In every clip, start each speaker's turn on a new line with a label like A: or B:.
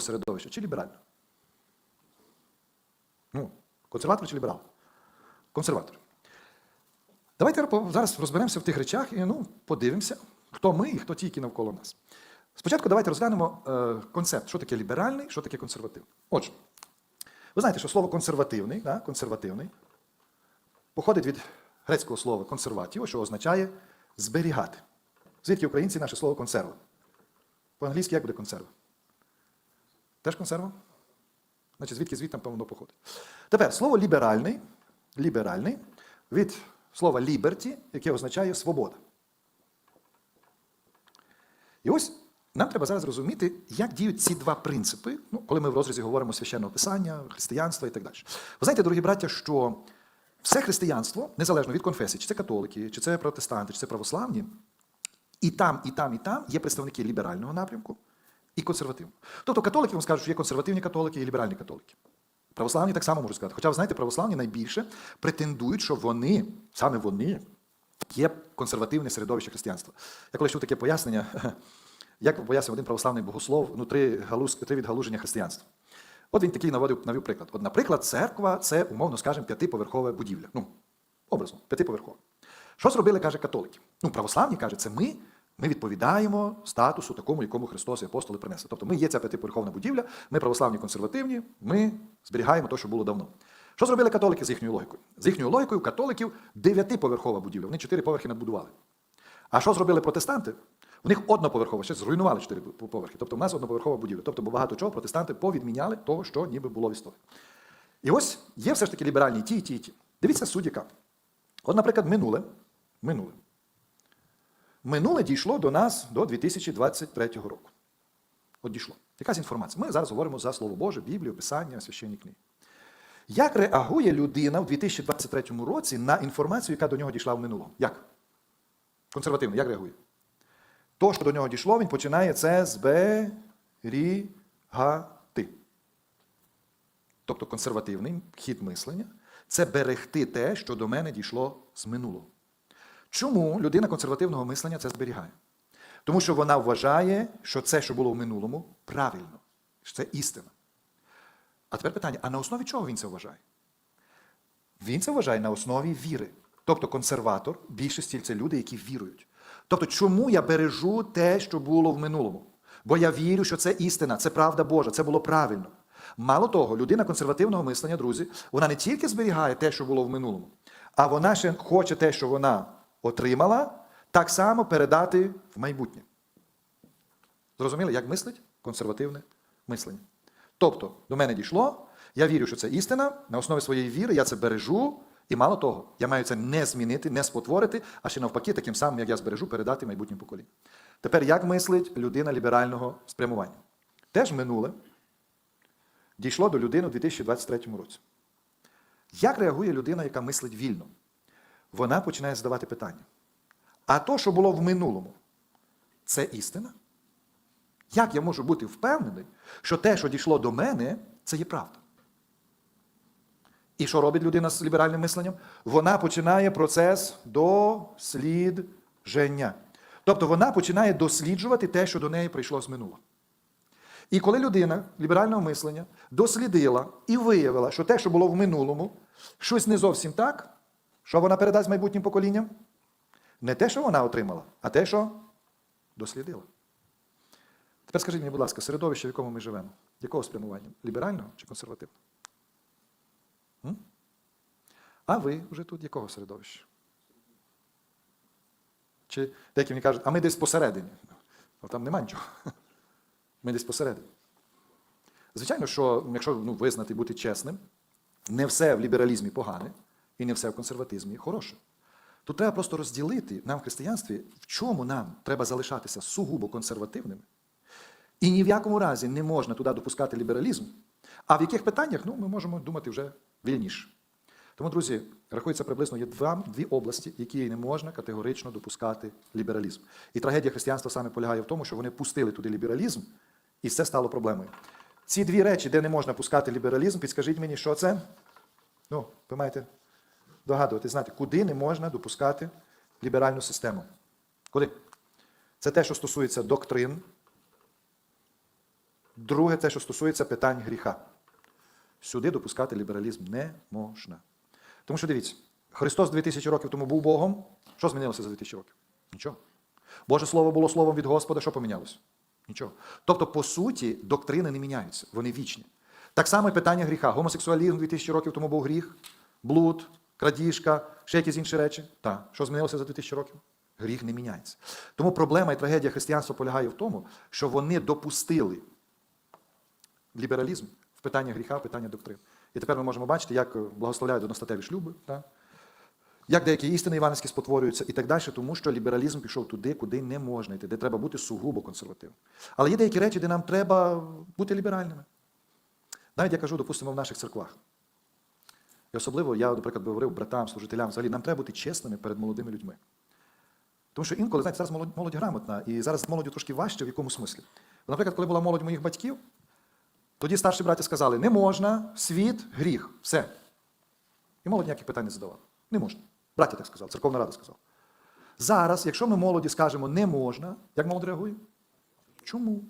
A: середовища чи ліберального? Ну, консерватор чи ліберал? Консерватор. Давайте зараз розберемося в тих речах і ну, подивимося, хто ми і хто ті, які навколо нас. Спочатку давайте розглянемо е, концепт, що таке ліберальний, що таке консервативний. Отже, ви знаєте, що слово консервативний, да, консервативний походить від грецького слова консерватіво, що означає зберігати. Звідки українці наше слово консерва? По-англійськи як буде консерва? Теж консерва? Значить, звідки звідти воно походить. Тепер слово ліберальний, ліберальний від слова liberty, яке означає свобода. І ось нам треба зараз розуміти, як діють ці два принципи, ну, коли ми в розрізі говоримо священного писання, християнства і так далі. Ви знаєте, дорогі браття, що все християнство, незалежно від конфесії, чи це католики, чи це протестанти, чи це православні, і там, і там, і там є представники ліберального напрямку і консервативного. Тобто католики вам скажуть, що є консервативні католики і ліберальні католики. Православні так само можуть сказати. Хоча, ви знаєте, православні найбільше претендують, що вони, саме вони, є консервативне середовище християнства. Я коли чув таке пояснення, як пояснив один православний богослов, ну, три, галуз, три відгалуження християнства. От він такий наводив, навів приклад. От, наприклад, церква це, умовно скажемо, п'ятиповерхова будівля. Ну, образно, п'ятиповерхова. Що зробили, каже, католики? Ну, православні каже, це ми. Ми відповідаємо статусу такому, якому Христос і апостоли принесли. Тобто ми є ця п'ятиповерховна будівля, ми православні консервативні, ми зберігаємо те, що було давно. Що зробили католики з їхньою логікою? З їхньою логікою католиків дев'ятиповерхова будівля, вони чотири поверхи надбудували. А що зробили протестанти? У них одноповерхова, ще зруйнували чотири поверхи. Тобто в нас одноповерхова будівля. Тобто багато чого протестанти повідміняли того, що ніби було в історії. І ось є все ж таки ліберальні ті, і ті, і ті. Дивіться суть яка. От, наприклад, минуле. Минуле. Минуле дійшло до нас до 2023 року. От дійшло. Якась інформація. Ми зараз говоримо за Слово Боже, Біблію, Писання, священні книги. Як реагує людина в 2023 році на інформацію, яка до нього дійшла в минулому? Як? Консервативно, як реагує? То, що до нього дійшло, він починає це зберігати. Тобто консервативний хід мислення це берегти те, що до мене дійшло з минулого. Чому людина консервативного мислення це зберігає? Тому що вона вважає, що це, що було в минулому, правильно, що це істина. А тепер питання: а на основі чого він це вважає? Він це вважає на основі віри. Тобто консерватор, більшості це люди, які вірують. Тобто, чому я бережу те, що було в минулому? Бо я вірю, що це істина, це правда Божа, це було правильно. Мало того, людина консервативного мислення, друзі, вона не тільки зберігає те, що було в минулому, а вона ще хоче те, що вона отримала, так само передати в майбутнє. Зрозуміли, як мислить консервативне мислення? Тобто, до мене дійшло, я вірю, що це істина, на основі своєї віри я це бережу, і мало того, я маю це не змінити, не спотворити, а ще навпаки, таким самим, як я збережу, передати майбутнім поколінням. Тепер, як мислить людина ліберального спрямування? Теж минуле дійшло до людини у 2023 році. Як реагує людина, яка мислить вільно? Вона починає задавати питання. А то, що було в минулому, це істина? Як я можу бути впевнений, що те, що дійшло до мене, це є правда? І що робить людина з ліберальним мисленням? Вона починає процес дослідження. Тобто вона починає досліджувати те, що до неї прийшло з минулого. І коли людина ліберального мислення дослідила і виявила, що те, що було в минулому, щось не зовсім так, що вона передасть майбутнім поколінням? Не те, що вона отримала, а те, що дослідила. Тепер скажіть мені, будь ласка, середовище, в якому ми живемо, якого спрямування? Ліберального чи консервативного? М? А ви вже тут якого середовища? Чи деякі мені кажуть, а ми десь посередині. Ну, там нема нічого. Ми десь посередині. Звичайно, що якщо ну, визнати бути чесним, не все в лібералізмі погане, і не все в консерватизмі хороше. Тут треба просто розділити нам в християнстві, в чому нам треба залишатися сугубо консервативними. І ні в якому разі не можна туди допускати лібералізм. А в яких питаннях ну, ми можемо думати вже вільніше. Тому, друзі, рахується приблизно є два, дві області, які не можна категорично допускати лібералізм. І трагедія християнства саме полягає в тому, що вони пустили туди лібералізм, і це стало проблемою. Ці дві речі, де не можна пускати лібералізм, підскажіть мені, що це? Ну, ви маєте догадувати, знаєте, куди не можна допускати ліберальну систему? Куди? Це те, що стосується доктрин, Друге, те, що стосується питань гріха. Сюди допускати лібералізм не можна. Тому що дивіться, Христос 2000 років тому був Богом. Що змінилося за 2000 років? Нічого. Боже Слово було словом від Господа, що помінялося? Нічого. Тобто, по суті, доктрини не міняються, вони вічні. Так само і питання гріха. Гомосексуалізм 2000 років тому був гріх, блуд, крадіжка, ще якісь інші речі. Так, що змінилося за 2000 років? Гріх не міняється. Тому проблема і трагедія християнства полягає в тому, що вони допустили лібералізм в питання гріха, в питання доктрин. І тепер ми можемо бачити, як благословляють одностатеві шлюби, так? як деякі істини іванські спотворюються і так далі, тому що лібералізм пішов туди, куди не можна йти, де треба бути сугубо консервативним. Але є деякі речі, де нам треба бути ліберальними. Навіть я кажу, допустимо, в наших церквах. І особливо я, наприклад, говорив братам, служителям, взагалі, нам треба бути чесними перед молодими людьми. Тому що інколи, знаєте, зараз молодь, молодь грамотна, і зараз молоді трошки важче в якому смислі. Наприклад, коли була молодь моїх батьків, тоді старші браті сказали, не можна, світ, гріх, все. І молодь ніяких питань не задавала. Не можна. Браття так сказав, церковна рада сказала. Зараз, якщо ми молоді скажемо не можна, як молодь реагує? Чому?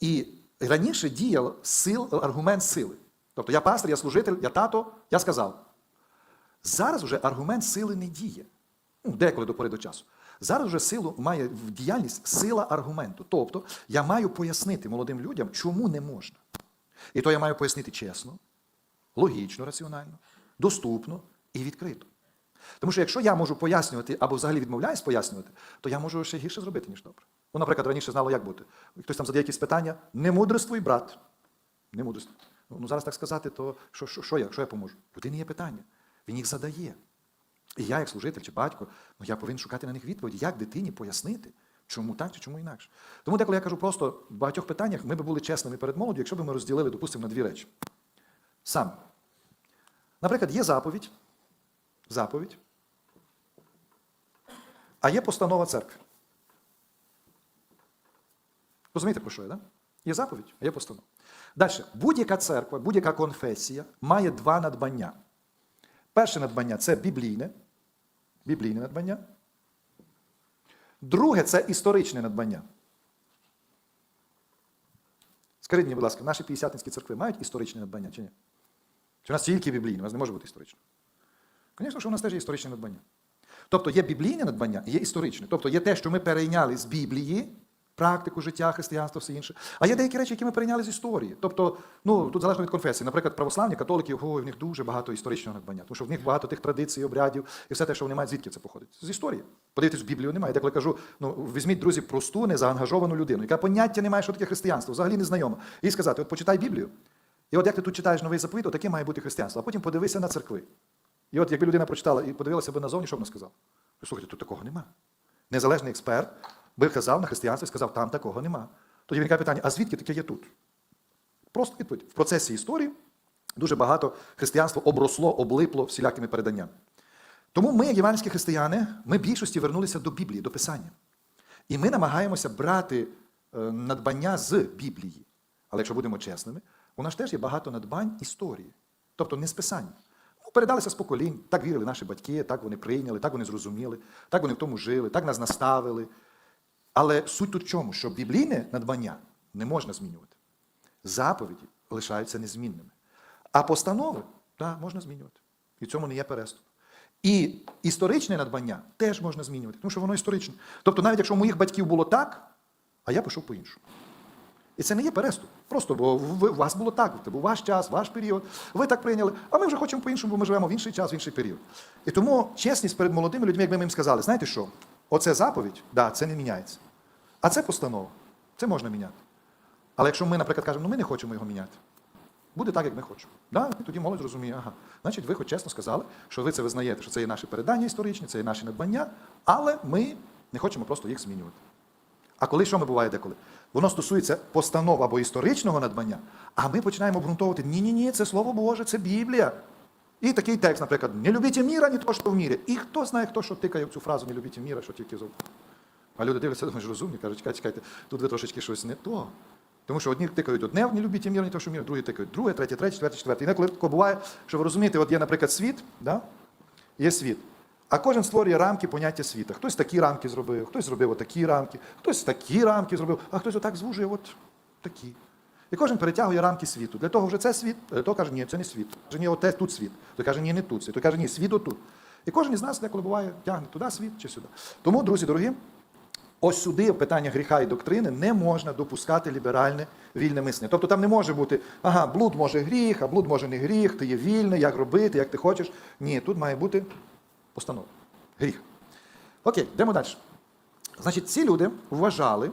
A: І раніше діяв сил, аргумент сили. Тобто я пастор, я служитель, я тато, я сказав. Зараз вже аргумент сили не діє. Ну, деколи до пори до часу. Зараз вже силу має в діяльність сила аргументу. Тобто я маю пояснити молодим людям, чому не можна. І то я маю пояснити чесно, логічно, раціонально, доступно і відкрито. Тому що якщо я можу пояснювати або взагалі відмовляюсь пояснювати, то я можу ще гірше зробити, ніж добре. Ну, наприклад, раніше знало, як бути. Хтось там задає якісь питання, не мудрствуй, брат. Не мудрствуй. Ну, зараз так сказати, то що, що, що я? Що я поможу? Людини є питання. Він їх задає. І я, як служитель чи батько, ну я повинен шукати на них відповіді, як дитині пояснити, чому так чи чому інакше. Тому деколи я кажу просто в багатьох питаннях ми б були чесними перед молоддю, якщо б ми розділили, допустимо, на дві речі. Сам. Наприклад, є заповідь, заповідь, а є постанова церкви. Розумієте, про що я, так? Да? Є заповідь, а є постанова. Далі, будь-яка церква, будь-яка конфесія має два надбання. Перше надбання це біблійне, біблійне надбання. Друге це історичне надбання. Скажіть мені, будь ласка, наші п'ятдесятницькі церкви мають історичне надбання чи ні? Чи у нас тільки біблійне, у нас не може бути історичне? Звісно, що у нас теж є історичне надбання. Тобто є біблійне надбання і є історичне. Тобто є те, що ми перейняли з Біблії, практику життя, християнство, все інше. А є деякі речі, які ми перейняли з історії. Тобто, ну тут залежно від конфесії. Наприклад, православні католики, ой, в них дуже багато історичного надбання, тому що в них багато тих традицій, обрядів і все те, що вони мають, звідки це походить? З історії. Подивитись, в Біблію немає. Я деколи кажу, ну візьміть, друзі, просту, незаангажовану людину, яка поняття не має, що таке християнство, взагалі не знайома. І сказати: от почитай Біблію. І от як ти тут читаєш новий заповіт, таке має бути християнство. А потім подивися на церкви. І от якби людина прочитала і подивилася би назовні, що вона сказала? Слухайте, тут такого нема. Незалежний експерт би казав на християнство і сказав, там такого нема. Тоді виникає питання, а звідки таке є тут? Просто відповідь. В процесі історії дуже багато християнство обросло, облипло всілякими переданнями. Тому ми, євангельські християни, ми в більшості вернулися до Біблії, до Писання. І ми намагаємося брати е, надбання з Біблії. Але якщо будемо чесними, у нас теж є багато надбань історії, тобто не з Писання. Ну, передалися з поколінь, так вірили наші батьки, так вони прийняли, так вони зрозуміли, так вони в тому жили, так нас наставили. Але суть тут в чому? Що біблійне надбання не можна змінювати. Заповіді лишаються незмінними. А постанови так, можна змінювати. І в цьому не є переступ. І історичне надбання теж можна змінювати, тому що воно історичне. Тобто, навіть якщо у моїх батьків було так, а я пішов по-іншому. І це не є переступ. Просто бо у вас було так, це був ваш час, ваш період. Ви так прийняли, а ми вже хочемо по-іншому, бо ми живемо в інший час, в інший період. І тому чесність перед молодими людьми, якби ми їм сказали, знаєте що? Оце заповідь, да, це не міняється. А це постанова. Це можна міняти. Але якщо ми, наприклад, кажемо, ну ми не хочемо його міняти, буде так, як ми хочемо. Да? І тоді молодь зрозуміє, ага. Значить, ви хоч чесно сказали, що ви це визнаєте, що це є наші передання історичні, це є наші надбання, але ми не хочемо просто їх змінювати. А коли що ми буває деколи? Воно стосується постанов або історичного надбання, а ми починаємо обґрунтовувати, ні-ні, ні, це Слово Боже, це Біблія. І такий текст, наприклад, не любіть міра, ні то, що в мірі. І хто знає, хто що тикає в цю фразу не любіть міра, що тільки зов. А люди дивляться, думають, розумні, кажуть, чекайте, чекайте, тут ви трошечки щось не то. Тому що одні тикають одне, не любіть мір, ні то, що мір, другі тикають друге, третє, третє, четверте, четверте. І деколи тако буває, що ви розумієте, от є, наприклад, світ, да? є світ. А кожен створює рамки поняття світа. Хтось такі рамки зробив, хтось зробив отакі рамки, хтось такі рамки зробив, а хтось отак звужує от такі. І кожен перетягує рамки світу. Для того вже це світ, для того каже, ні, це не світ. Каже, ні, оте тут світ. Той каже, ні, не тут світ. Той каже, ні, світ отут. І кожен із нас деколи буває, тягне туди світ чи сюди. Тому, друзі дорогі, ось сюди питання гріха і доктрини не можна допускати ліберальне вільне мислення. Тобто там не може бути, ага, блуд може гріх, а блуд може не гріх, ти є вільний, як робити, як ти хочеш. Ні, тут має бути постанова. Гріх. Окей, йдемо далі. Значить, ці люди вважали,